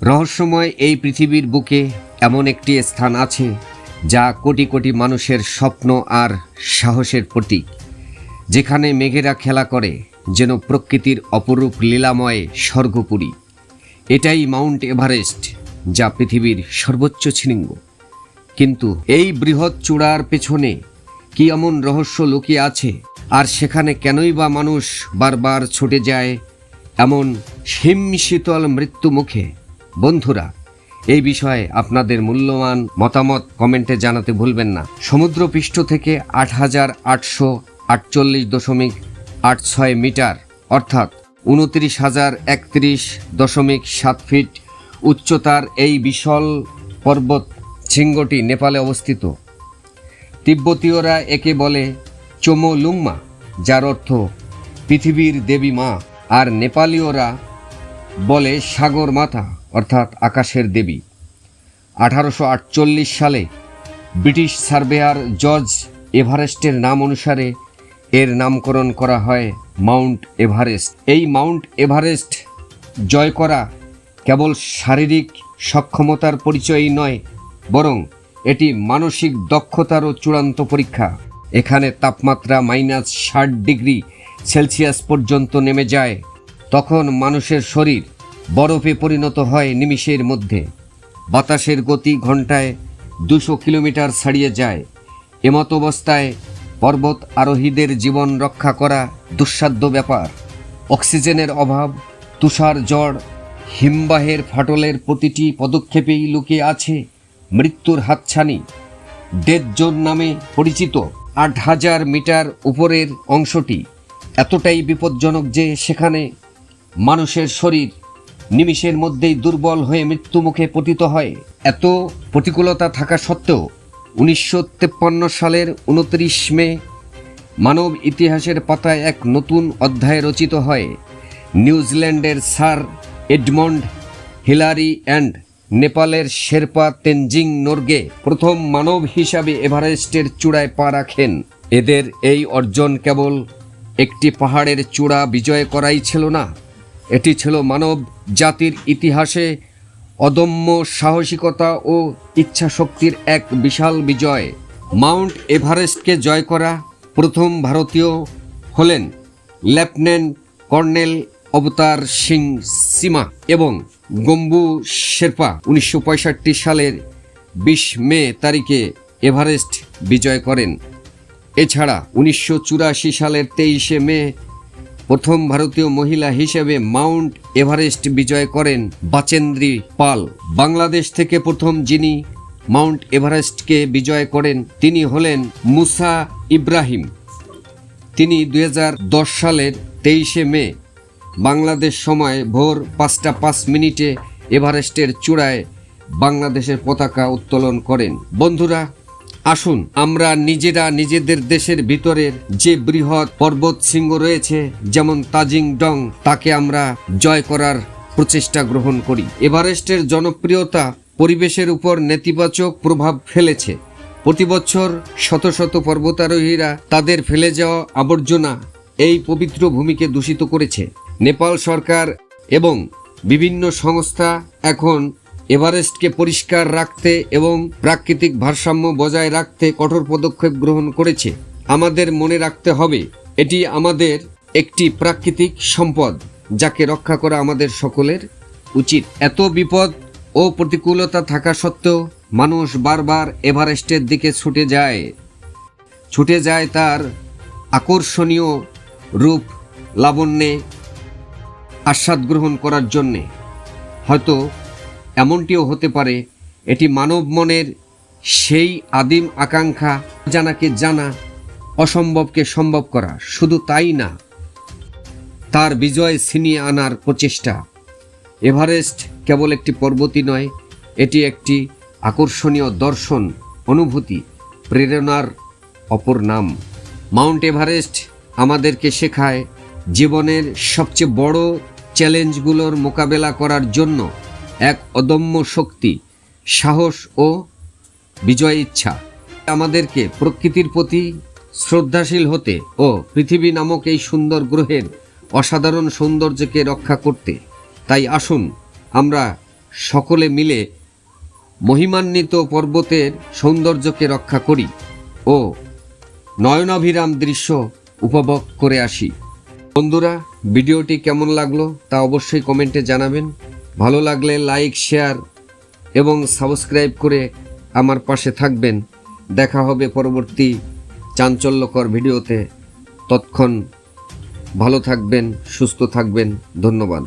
রহস্যময় এই পৃথিবীর বুকে এমন একটি স্থান আছে যা কোটি কোটি মানুষের স্বপ্ন আর সাহসের প্রতীক, যেখানে মেঘেরা খেলা করে যেন প্রকৃতির অপরূপ লীলাময় স্বর্গপুরী। এটাই মাউন্ট এভারেস্ট, যা পৃথিবীর সর্বোচ্চ শৃঙ্গ কিন্তু এই বৃহৎ চূড়ার পেছনে কি এমন রহস্য লুকিয়ে আছে, আর সেখানে কেনই বা মানুষ বারবার ছুটে যায় এমন হিমশীতল মৃত্যু মুখে? বন্ধুরা, এই বিষয়ে আপনাদের মূল্যবান মতামত কমেন্টে জানাতে ভুলবেন না। সমুদ্রপৃষ্ঠ থেকে আট হাজার আটশো আটচল্লিশ দশমিক আট ছয় মিটার, অর্থাৎ উনত্রিশ হাজার একত্রিশ দশমিক সাত ফিট উচ্চতার এই বিশাল পর্বত শৃঙ্গটি নেপালে অবস্থিত। তিব্বতীয়রা একে বলে চোমোলুংমা যার অর্থ পৃথিবীর দেবী মা, আর নেপালীয়রা বলে সাগর মাতা অর্থাৎ আকাশের দেবী। আঠারোশো আটচল্লিশ সালে ব্রিটিশ সার্ভেয়ার জর্জ এভারেস্টের নাম অনুসারে এর নামকরণ করা হয় মাউন্ট এভারেস্ট। এই মাউন্ট এভারেস্ট জয় করা কেবল শারীরিক সক্ষমতার পরিচয়ই নয়, বরং এটি মানসিক দক্ষতারও চূড়ান্ত পরীক্ষা। এখানে তাপমাত্রা মাইনাস ষাট ডিগ্রি সেলসিয়াস পর্যন্ত নেমে যায়। তখন মানুষের শরীর বরফে পরিণত হয় নিমিষের মধ্যে। বাতাসের গতি ঘন্টায় দুশো কিলোমিটার ছাড়িয়ে যায়। এমত অবস্থায় পর্বত আরোহীদের জীবন রক্ষা করা দুঃসাধ্য ব্যাপার। অক্সিজেনের অভাব, তুষার ঝড়, হিমবাহের ফাটলের প্রতিটি পদক্ষেপেই লুকিয়ে আছে মৃত্যুর হাতছানি। ডেথ জোন নামে পরিচিত আট হাজার মিটার উপরের অংশটি। এতটাই বিপজ্জনক যে সেখানে মানুষের শরীর নিমিষের মধ্যেই দুর্বল হয়ে মৃত্যুমুখে পতিত হয়। এত প্রতিকূলতা থাকা সত্ত্বেও উনিশশো সালের উনত্রিশ মে মানব ইতিহাসের পাতায় এক নতুন অধ্যায় রচিত হয়। নিউজিল্যান্ডের স্যার এডমন্ড হিলারি অ্যান্ড নেপালের শেরপা তেনজিং নোরগে প্রথম মানব হিসাবে এভারেস্টের চূড়ায় পা রাখেন। এদের এই অর্জন কেবল একটি পাহাড়ের চূড়া বিজয় করাই ছিল না এটি ছিল মানব জাতির ইতিহাসে অদম্য সাহসিকতা ও ইচ্ছাশক্তির এক বিশাল বিজয়। মাউন্ট এভারেস্টকে জয় করা প্রথম ভারতীয় হলেন লেফটেন্যান্ট কর্নেল অবতার সিং সীমা এবং গম্বু শেরপা উনিশশো পঁয়ষট্টি সালের বিশ মে তারিখে এভারেস্ট বিজয় করেন। এছাড়া উনিশশো চুরাশি সালের তেইশে মে প্রথম ভারতীয় মহিলা হিসেবে মাউন্ট এভারেস্ট বিজয় করেন বাচেন্দ্রী পাল। বাংলাদেশ থেকে প্রথম যিনি মাউন্ট এভারেস্টকে বিজয় করেন, তিনি হলেন মুসা ইব্রাহিম। তিনি দু হাজার দশ সালের তেইশে মে, বাংলাদেশ সময় ভোর পাঁচটা পাঁচ মিনিটে এভারেস্টের চূড়ায় বাংলাদেশের পতাকা উত্তোলন করেন। বন্ধুরা আসুন, আমরা নিজেরা নিজেদের দেশের ভিতরের যে বৃহৎ পর্বত শৃঙ্গ রয়েছে, যেমন তাজিং ডং তাকে আমরা জয় করার প্রচেষ্টা গ্রহণ করি। এভারেস্টের জনপ্রিয়তা পরিবেশের উপর নেতিবাচক প্রভাব ফেলেছে। প্রতি বছর শত শত পর্বতারোহীরা তাদের ফেলে যাওয়া আবর্জনা এই পবিত্র ভূমিকে দূষিত করেছে। নেপাল সরকার এবং বিভিন্ন সংস্থা এখন এভারেস্টকে পরিষ্কার রাখতে এবং প্রাকৃতিক ভারসাম্য বজায় রাখতে কঠোর পদক্ষেপ গ্রহণ করেছে। আমাদের মনে রাখতে হবে, এটি আমাদের একটি প্রাকৃতিক সম্পদ যাকে রক্ষা করা আমাদের সকলের উচিত। এত বিপদ ও প্রতিকূলতা থাকা সত্ত্বেও মানুষ বারবার এভারেস্টের দিকে ছুটে যায়। ছুটে যায় তার আকর্ষণীয় রূপ লাবণ্যে আস্বাদ গ্রহণ করার জন্যে। হয়তো এমনটিও হতে পারে, এটি মানব মনের সেই আদিম আকাঙ্ক্ষা জানাকে জানা অসম্ভবকে সম্ভব করা। শুধু তাই না, তার বিজয় ছিনিয়ে আনার প্রচেষ্টা। এভারেস্ট কেবল একটি পর্বতই নয়, এটি একটি আকর্ষণীয় দর্শন, অনুভূতি, প্রেরণার অপর নাম। মাউন্ট এভারেস্ট আমাদেরকে শেখায় জীবনের সবচেয়ে বড় চ্যালেঞ্জগুলোর মোকাবেলা করার জন্য এক অদম্য শক্তি, সাহস ও বিজয় ইচ্ছা। আমাদেরকে প্রকৃতির প্রতি শ্রদ্ধাশীল হতে ও পৃথিবী নামক এই সুন্দর গ্রহের অসাধারণ সৌন্দর্যকে রক্ষা করতে। তাই আসুন, আমরা সকলে মিলে মহিমান্বিত পর্বতের সৌন্দর্যকে রক্ষা করি ও নয়নাভিরাম দৃশ্য উপভোগ করে আসি। বন্ধুরা, ভিডিওটি কেমন লাগল তা অবশ্যই কমেন্টে জানাবেন। ভালো লাগলে লাইক, শেয়ার এবং সাবস্ক্রাইব করে আমার পাশে থাকবেন। দেখা হবে পরবর্তী চাঞ্চল্যকর ভিডিওতে। তৎক্ষণ ভালো থাকবেন, সুস্থ থাকবেন। ধন্যবাদ।